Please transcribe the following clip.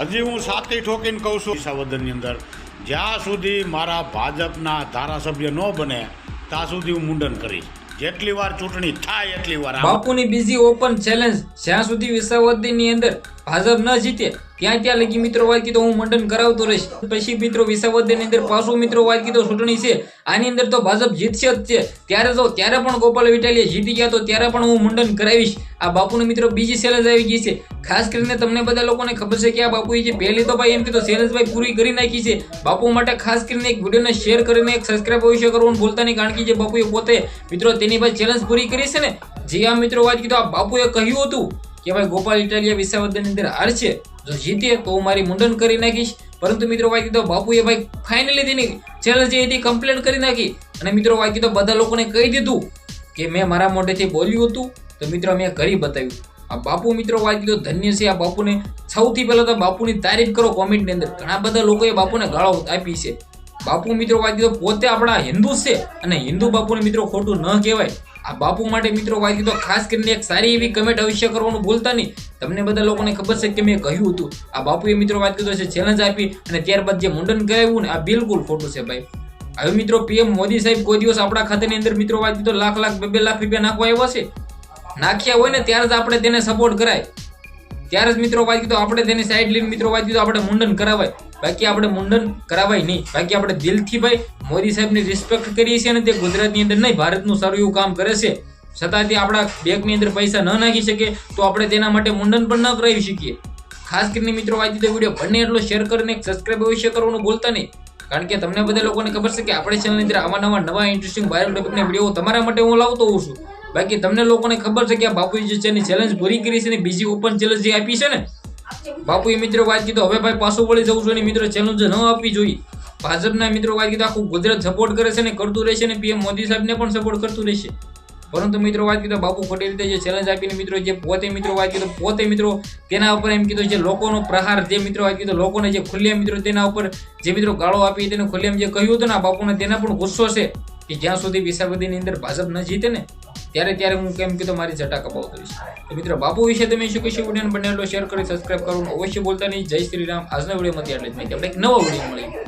હજી હું સાથી ઠોકીને કહું છું વિસાવદરની અંદર, જ્યાં સુધી મારા ભાજપના ધારાસભ્ય ન બને, ત્યાં સુધી હું મુંડન કરીશ. જેટલી વાર ચૂંટણી થાય એટલી વાર બાપુની બીજી ઓપન ચેલેન્જ જ્યાં સુધી વિસાવદરની અંદર ભાજપ ન જીતે ત્યાં ત્યાં લગી મિત્રો વાત કીધો હું મંડન કરાવતો રહીશ. પછી મિત્રો વિસાવદરની અંદર પાછો મિત્રો વાત કીધો ચૂંટણી છે. આની અંદર તો ભાજપ જીતશે જ છે. ત્યારે તો ત્યારે પણ ગોપાલ વિટાલીએ જીતી ગયા તો ત્યારે પણ હું મંડન કરાવીશ. આ બાપુનો મિત્રો બીજી સેલેજ આવી ગઈ છે. ખાસ કરીને તમને બધા લોકોને ખબર છે કે આ બાપુએ જે પહેલી તો ભાઈ એમ કીધું ચેલેન્જ ભાઈ પૂરી કરી નાખી છે. બાપુ માટે ખાસ કરીને એક વિડીયોને શેર કરીને એક સબસ્ક્રાઈબ અવશ્ય કરવાનું ભૂલતા નહીં, કારણ કે જે બાપુએ પોતે મિત્રો, તેની ભાઈ ચેલેન્જ પૂરી કરી છે ને? જે આ મિત્રો વાત કીધું આ બાપુએ કહ્યું હતું. કે ભાઈ ગોપાલ ઇટાલિયા વિસાવદરની અંદર હારશે જો જીતે તો હું મારી મુંડન કરી નાખીશ. પરંતુ મિત્રો વાત કીધું, બાપુએ ભાઈ ફાઇનલી તેની ચેલેન્જ જે હતી કમ્પ્લેન કરી નાખી. અને મિત્રો વાત કીધો, બધા લોકોને કહી દીધું કે મેં મારા મોઢેથી બોલ્યું હતું. તો મિત્રો મેં કરી બતાવ્યું. આ બાપુ મિત્રો વાત કીધું, ધન્ય છે આ બાપુને. સૌથી પહેલા તો બાપુની તારીફ કરો કોમેન્ટની અંદર. ઘણા બધા લોકોએ બાપુને ગાળો આપી છે. બાપુ મિત્રો વાત તો પોતે આપણા હિન્દુ છે. અને હિન્દુ બાપુને મિત્રો ખોટું ન કહેવાય. આ બાપુ માટે મિત્રો વાંચી તો ખાસ કરીને એક સારી એવી કમેન્ટ અવશ્ય કરવાનું ભૂલતા નહીં. તમને બધા લોકોને ખબર છે કે મેં કહ્યું હતું. આ બાપુએ મિત્રો વાત કીધો છે ચેલેન્જ આપી અને ત્યારબાદ જે મુંડન કરાવ્યું ને, આ બિલકુલ ખોટું છે ભાઈ. હવે મિત્રો પીએમ મોદી સાહેબ કોઈ દિવસ આપણા ખાતાની અંદર મિત્રો વાત કીધો લાખ લાખ, બે બે લાખ રૂપિયા નાખવા આવ્યા છે. નાખ્યા હોય ને, ત્યારે જ આપણે તેને સપોર્ટ કરાય. ત્યારે જ મિત્રો વાત કીધું આપણે તેની સાઈડ લઈને મિત્રો વાત કીધું આપણે મુંડન કરાવાય. બાકી આપણે મુંડન કરાવાય નહીં. બાકી આપણે દિલથી ભાઈ મોદી સાહેબની રિસ્પેક્ટ કરીએ છીએ અને તે ગુજરાતની અંદર નહીં, ભારતનું સારું એવું કામ કરે છે. છતાં તે આપણા બેંકની અંદર પૈસા ન નાખી શકે તો આપણે તેના માટે મુંડન પણ ન કરાવી શકીએ. ખાસ કરીને મિત્રો વાત કીધું વીડિયો બંને એટલો શેર કરીને સબસ્ક્રાઈબ અવશ્ય કરવાનું ભૂલતા નહીં. કારણ કે તમને બધા લોકોને ખબર છે કે આપણે ચેનલની અંદર આવા નવા નવા ઇન્ટરેસ્ટિંગ વાયરલ ટોપિકના વીડિયો તમારા માટે હું લાવતો હોઉં છું. બાકી તમને લોકોને ખબર છે કે આ બાપુએ જે છે એની ચેલેન્જ પૂરી કરી છે ને, બીજી ઓપન ચેલેન્જ જે આપી છે ને, બાપુએ મિત્રો વાત કીધું, હવે ભાઈ પાછું વળી જવું જોઈએ મિત્રો ચેલેન્જ ન આપવી જોઈએ. ભાજપના મિત્રો વાત કીધું, આખું ગુજરાત સપોર્ટ કરે છે ને, કરતું રહેશે ને પીએમ મોદી સાહેબને પણ સપોર્ટ કરતું રહેશે. પરંતુ મિત્રો વાત કીધું, બાપુ ખોટી રીતે જે ચેલેન્જ આપીને મિત્રો જે પોતે મિત્રો વાત કીધું, પોતે મિત્રો તેના ઉપર એમ કીધું, જે લોકોનો પ્રહાર જે મિત્રો વાત કીધું, લોકોને જે ખુલ્લેમ મિત્રો તેના ઉપર જે મિત્રો ગાળો આપી તેને ખુલ્લેમ જે કહ્યું હતું ને બાપુને તેના પણ ગુસ્સો છે કે જ્યાં સુધી વિસાવદીની અંદર ભાજપ ન જીતે ને ત્યારે ત્યારે હું કેમ કીધું, મારી જટા કપાવતો હોઈશ તો મિત્રો, બાપુ વિશે તમે શું કહેશો? વિડીયોને બનેલો શેર કરી સબસ્ક્રાઈબ કરવાનું અવશ્ય બોલતા નહીં. જય શ્રી રામ. આજના વિડીયોમાંથી એટલે જ માહિતી. આપણે એક નવો વીડિયો મળી